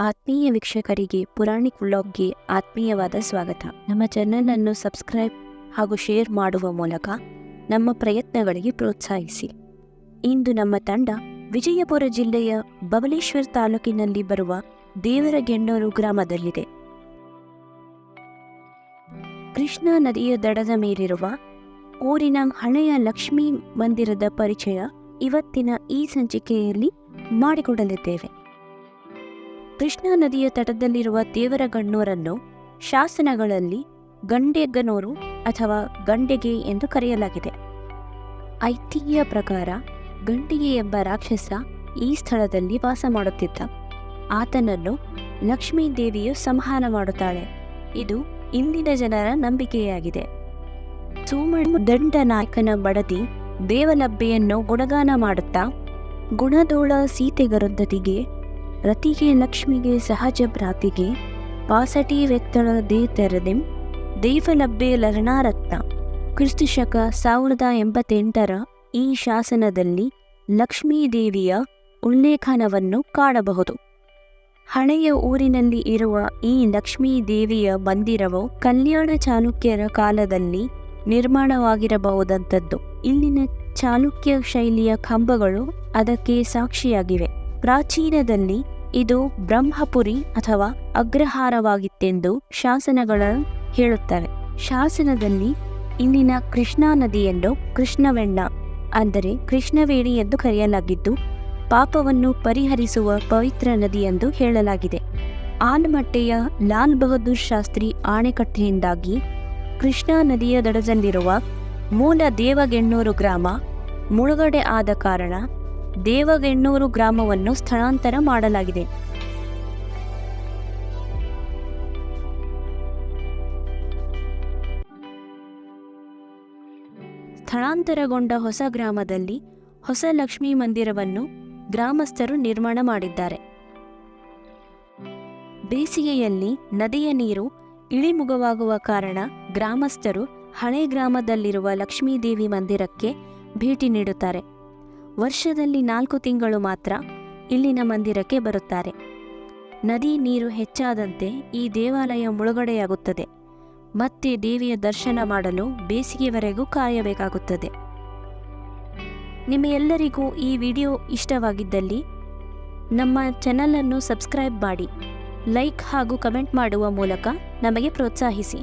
ಆತ್ಮೀಯ ವೀಕ್ಷಕರಿಗೆ ಪುರಾಣಿಕ್ ವ್ಲಾಗ್ಗೆ ಆತ್ಮೀಯವಾದ ಸ್ವಾಗತ. ನಮ್ಮ ಚಾನೆಲ್ ಅನ್ನು ಸಬ್ಸ್ಕ್ರೈಬ್ ಹಾಗೂ ಶೇರ್ ಮಾಡುವ ಮೂಲಕ ನಮ್ಮ ಪ್ರಯತ್ನಗಳಿಗೆ ಪ್ರೋತ್ಸಾಹಿಸಿ. ಇಂದು ನಮ್ಮ ತಂಡ ವಿಜಯಪುರ ಜಿಲ್ಲೆಯ ಬಬಲೇಶ್ವರ್ ತಾಲೂಕಿನಲ್ಲಿ ಬರುವ ದೇವರಗೆಣ್ಣೂರು ಗ್ರಾಮದಲ್ಲಿದೆ. ಕೃಷ್ಣಾ ನದಿಯ ದಡದ ಮೇಲಿರುವ ಊರಿನ ಹಳೆಯ ಲಕ್ಷ್ಮೀ ಮಂದಿರದ ಪರಿಚಯ ಇವತ್ತಿನ ಈ ಸಂಚಿಕೆಯಲ್ಲಿ ಮಾಡಿಕೊಡಲಿದ್ದೇವೆ. ಕೃಷ್ಣಾ ನದಿಯ ತಟದಲ್ಲಿರುವ ದೇವರಗಣ್ಣೂರನ್ನು ಶಾಸನಗಳಲ್ಲಿ ಗಂಡೆಗನೂರು ಅಥವಾ ಗಂಡೆಗೆ ಎಂದು ಕರೆಯಲಾಗಿದೆ. ಐತಿಹ್ಯ ಪ್ರಕಾರ ಗಂಡಿಗೆ ಎಂಬ ರಾಕ್ಷಸ ಈ ಸ್ಥಳದಲ್ಲಿ ವಾಸ ಮಾಡುತ್ತಿದ್ದ. ಆತನನ್ನು ಲಕ್ಷ್ಮೀ ದೇವಿಯು ಸಂಹಾರ ಮಾಡುತ್ತಾಳೆ. ಇದು ಇಂದಿನ ಜನರ ನಂಬಿಕೆಯಾಗಿದೆ. ಸೋಮಣ್ಣ ದಂಡ ನಾಯಕನ ಬಡದಿ ದೇವಲಬ್ಬೆಯನ್ನು ಗುಣಗಾನ ಮಾಡುತ್ತಾ ಗುಣದೋಳ ಸೀತೆಗರುದ್ದತಿಗೆ ರತಿಗೆ ಲಕ್ಷ್ಮಿಗೆ ಸಹಜ ಭ್ರಾತಿಗೆ ಪಾಸಟಿ ವ್ಯಕ್ತಳ ದೇ ತೆರದೆಂ ದೇವಲಬ್ಬೆ ಲರಣಾರತ್ನ ಕ್ರಿಸ್ತಶಕ ಸಾವಿರದ ಎಂಬತ್ತೆಂಟರ ಈ ಶಾಸನದಲ್ಲಿ ಲಕ್ಷ್ಮೀ ದೇವಿಯ ಉಲ್ಲೇಖನವನ್ನು ಕಾಣಬಹುದು. ಹಳೆಯ ಊರಿನಲ್ಲಿ ಇರುವ ಈ ಲಕ್ಷ್ಮೀ ದೇವಿಯ ಮಂದಿರವು ಕಲ್ಯಾಣ ಚಾಲುಕ್ಯರ ಕಾಲದಲ್ಲಿ ನಿರ್ಮಾಣವಾಗಿರಬಹುದಂಥದ್ದು. ಇಲ್ಲಿನ ಚಾಲುಕ್ಯ ಶೈಲಿಯ ಕಂಬಗಳು ಅದಕ್ಕೆ ಸಾಕ್ಷಿಯಾಗಿವೆ. ಪ್ರಾಚೀನದಲ್ಲಿ ಇದು ಬ್ರಹ್ಮಪುರಿ ಅಥವಾ ಅಗ್ರಹಾರವಾಗಿತ್ತೆಂದು ಶಾಸನಗಳ ಹೇಳುತ್ತವೆ. ಶಾಸನದಲ್ಲಿ ಇಲ್ಲಿನ ಕೃಷ್ಣಾ ನದಿಯನ್ನು ಕೃಷ್ಣವೆಣ್ಣ ಅಂದರೆ ಕೃಷ್ಣವೇಣಿ ಎಂದು ಕರೆಯಲಾಗಿದ್ದು, ಪಾಪವನ್ನು ಪರಿಹರಿಸುವ ಪವಿತ್ರ ನದಿ ಎಂದು ಹೇಳಲಾಗಿದೆ. ಆಲಮಟ್ಟೆಯ ಲಾಲ್ ಬಹದ್ದೂರ್ ಶಾಸ್ತ್ರಿ ಆಣೆಕಟ್ಟೆಯಿಂದಾಗಿ ಕೃಷ್ಣಾ ನದಿಯ ದಡದಲ್ಲಿರುವ ಮೂಲ ದೇವಗೆಣ್ಣೂರು ಗ್ರಾಮ ಮುಳುಗಡೆ ಆದ ಕಾರಣ ದೇವಗೆಣ್ಣೂರು ಗ್ರಾಮವನ್ನು ಸ್ಥಳಾಂತರ ಮಾಡಲಾಗಿದೆ. ಸ್ಥಳಾಂತರಗೊಂಡ ಹೊಸ ಗ್ರಾಮದಲ್ಲಿ ಹೊಸ ಲಕ್ಷ್ಮೀ ಮಂದಿರವನ್ನು ಗ್ರಾಮಸ್ಥರು ನಿರ್ಮಾಣ ಮಾಡಿದ್ದಾರೆ. ಬೇಸಿಗೆಯಲ್ಲಿ ನದಿಯ ನೀರು ಇಳಿಮುಗವಾಗುವ ಕಾರಣ ಗ್ರಾಮಸ್ಥರು ಹಳೆ ಗ್ರಾಮದಲ್ಲಿರುವ ಲಕ್ಷ್ಮೀದೇವಿ ಮಂದಿರಕ್ಕೆ ಭೇಟಿ ನೀಡುತ್ತಾರೆ. ವರ್ಷದಲ್ಲಿ ನಾಲ್ಕು ತಿಂಗಳು ಮಾತ್ರ ಇಲ್ಲಿನ ಮಂದಿರಕ್ಕೆ ಬರುತ್ತಾರೆ. ನದಿ ನೀರು ಹೆಚ್ಚಾದಂತೆ ಈ ದೇವಾಲಯ ಮುಳುಗಡೆಯಾಗುತ್ತದೆ. ಮತ್ತೆ ದೇವಿಯ ದರ್ಶನ ಮಾಡಲು ಬೇಸಿಗೆವರೆಗೂ ಕಾಯಬೇಕಾಗುತ್ತದೆ. ನಿಮ್ಮ ಎಲ್ಲರಿಗೂ ಈ ವಿಡಿಯೋ ಇಷ್ಟವಾಗಿದ್ದಲ್ಲಿ ನಮ್ಮ ಚಾನಲನ್ನು ಸಬ್ಸ್ಕ್ರೈಬ್ ಮಾಡಿ, ಲೈಕ್ ಹಾಗೂ ಕಮೆಂಟ್ ಮಾಡುವ ಮೂಲಕ ನಮಗೆ ಪ್ರೋತ್ಸಾಹಿಸಿ.